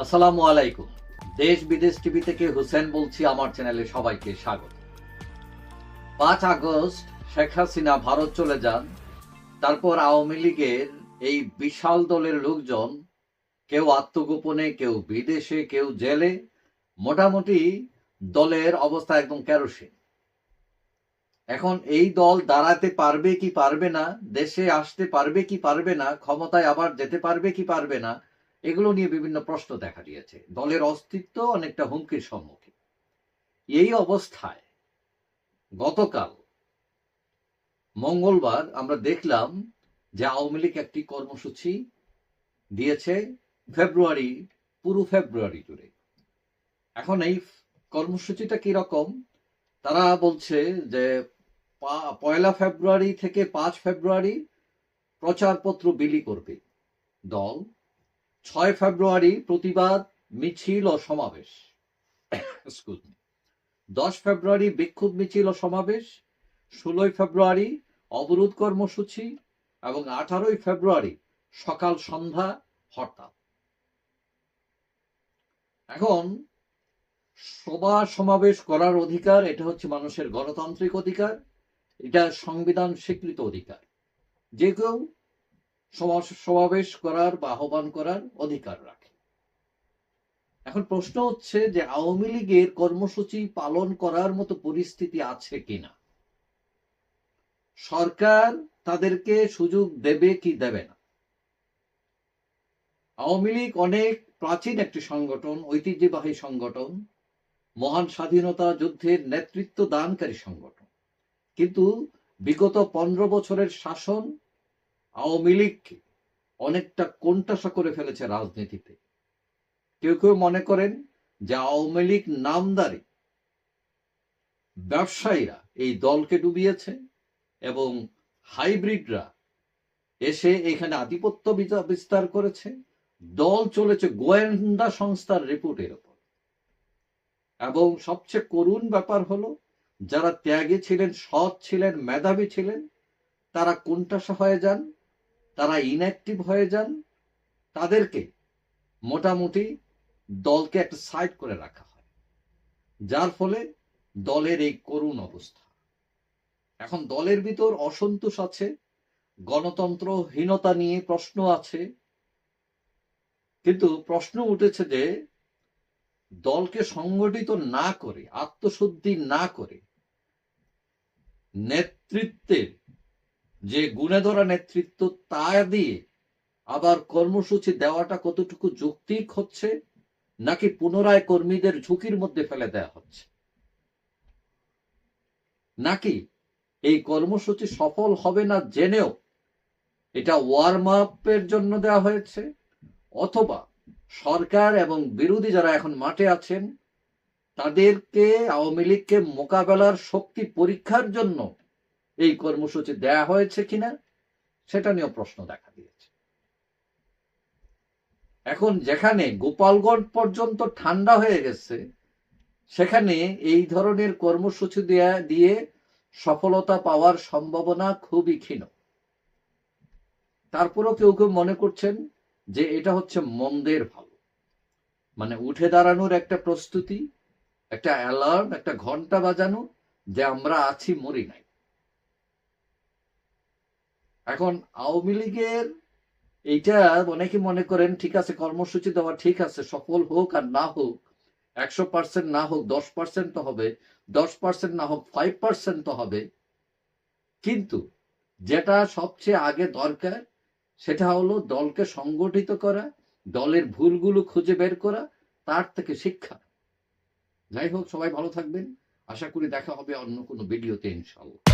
আসসালামু আলাইকুম। দেশ বিদেশ টিভি থেকে হুসেন বলছি, আমার চ্যানেলে সবাইকে স্বাগত। পাঁচ আগস্ট শেখ হাসিনা ভারত চলে যান, তারপর আওয়ামী লীগের এই বিশাল দলের লোকজন, কেউ আত্মগোপনে, কেউ বিদেশে, কেউ জেলে, মোটামুটি দলের অবস্থা একদম কেরোসিন। এখন এই দল দাঁড়াতে পারবে কি পারবে না, দেশে আসতে পারবে কি পারবে না, ক্ষমতায় আবার যেতে পারবে কি পারবে না এগুলো নিয়ে বিভিন্ন প্রশ্ন দেখা দিয়েছে। দলের অস্তিত্ব অনেকটা হুমকির সম্মুখীন। এই অবস্থায় গতকাল মঙ্গলবার আমরা দেখলাম যে আওয়ামী লীগ একটি কর্মসূচি দিয়েছে ফেব্রুয়ারি, পুরো ফেব্রুয়ারি জুড়ে। এখন এই কর্মসূচিটা কি রকম? তারা বলছে যে পয়লা ফেব্রুয়ারি থেকে পাঁচ ফেব্রুয়ারি প্রচারপত্র বিলি করবে দল। ছয় ফেব্রুয়ারি প্রতিবাদ, মিছিল ও সমাবেশ. দশ ফেব্রুয়ারি বিক্ষোভ, মিছিল ও সমাবেশ, ষোলোই ফেব্রুয়ারি অবরোধ কর্মসূচি এবং আঠারোই ফেব্রুয়ারি সকাল সন্ধ্যা হরতাল। এখন সভা সমাবেশ করার অধিকার, এটা হচ্ছে মানুষের গণতান্ত্রিক অধিকার, এটা সংবিধান স্বীকৃত অধিকার। যে কেউ সমাবেশ করার বা আহ্বান করার অধিকার রাখে। এখন প্রশ্ন হচ্ছে যে আওয়ামী লীগের কর্মসূচি পালন করার মতো পরিস্থিতি আছে কিনা? সরকার তাদেরকে সুযোগ দেবে কি দেবে না? আওয়ামী লীগ অনেক প্রাচীন একটি সংগঠন, ঐতিহ্যবাহী সংগঠন, মহান স্বাধীনতা যুদ্ধের নেতৃত্ব দানকারী সংগঠন। কিন্তু বিগত পনেরো বছরের শাসন আওয়ামী লীগকে অনেকটা কোণঠাসা করে ফেলেছে রাজনীতিতে। কেউ কেউ মনে করেন যে আওয়ামী লীগ নামদারি ব্যবসায়ীরা এই দলকে ডুবিয়েছে এবং হাইব্রিডরা এসে এখানে আধিপত্য বিস্তার করেছে। দল চলেছে গোয়েন্দা সংস্থার রিপোর্টের ওপর। এবং সবচেয়ে করুণ ব্যাপার হলো, যারা ত্যাগী ছিলেন, সৎ ছিলেন, মেধাবী ছিলেন, তারা কোণঠাসা হয়ে যান। তারা ইনঅ্যাক্টিভ হয়ে যান, তাদেরকে মোটামুটি দলকে একটা সাইড করে রাখা হয়, যার ফলে দলের এই করুণ অবস্থা। এখন দলের ভিতর অসন্তোষ আছে, গণতন্ত্রহীনতা নিয়ে প্রশ্ন আছে, কিন্তু প্রশ্ন উঠেছে যে দলকে সংগঠিত না করে, আত্মশুদ্ধি না করে, নেতৃত্বের যে গুণে ধরা নেতৃত্ব তা দিয়ে আবার কর্মসূচি দেওয়াটা কতটুকু যৌক্তিক হচ্ছে, নাকি পুনরায় কর্মীদের ঝুঁকির মধ্যে ফেলে দেওয়া হচ্ছে? নাকি এই কর্মসূচি সফল হবে না জেনেও এটা ওয়ার্ম আপের জন্য দেওয়া হয়েছে? অথবা সরকার এবং বিরোধী যারা এখন মাঠে আছেন, তাদেরকে আওয়ামী লীগকে মোকাবেলার শক্তি পরীক্ষার জন্য এই কর্মসূচি দেয়া হয়েছে কিনা, সেটা নিয়েও প্রশ্ন দেখা দিয়েছে। এখন যেখানে গোপালগঞ্জ পর্যন্ত ঠান্ডা হয়ে গেছে, সেখানে এই ধরনের কর্মসূচি দেয়া, দিয়ে সফলতা পাওয়ার সম্ভাবনা খুবই ক্ষীণ। তারপরও কেউ কেউ মনে করছেন যে এটা হচ্ছে মন্দের ভালো। মানে উঠে দাঁড়ানোর একটা প্রস্তুতি, একটা অ্যালার্ম, একটা ঘণ্টা বাজানো, যে আমরা আছি মরি নাই এখন আওয়ামী লীগের এইটা অনেকে মনে করেন, ঠিক আছে, কর্মসূচি দেওয়া ঠিক আছে, সফল হোক আর না হোক, একশো পার্সেন্ট না হোক, দশ পার্সেন্ট তো হবে, দশ পার্সেন্ট না হোক ফাইভ পার্সেন্ট তো হবে। কিন্তু যেটা সবচেয়ে আগে দরকার, সেটা হলো দলকে সংগঠিত করা, দলের ভুলগুলো খুঁজে বের করা, তার থেকে শিক্ষা। যাই হোক, সবাই ভালো থাকবেন। আশা করি দেখা হবে অন্য কোনো ভিডিওতে ইনশাল্লাহ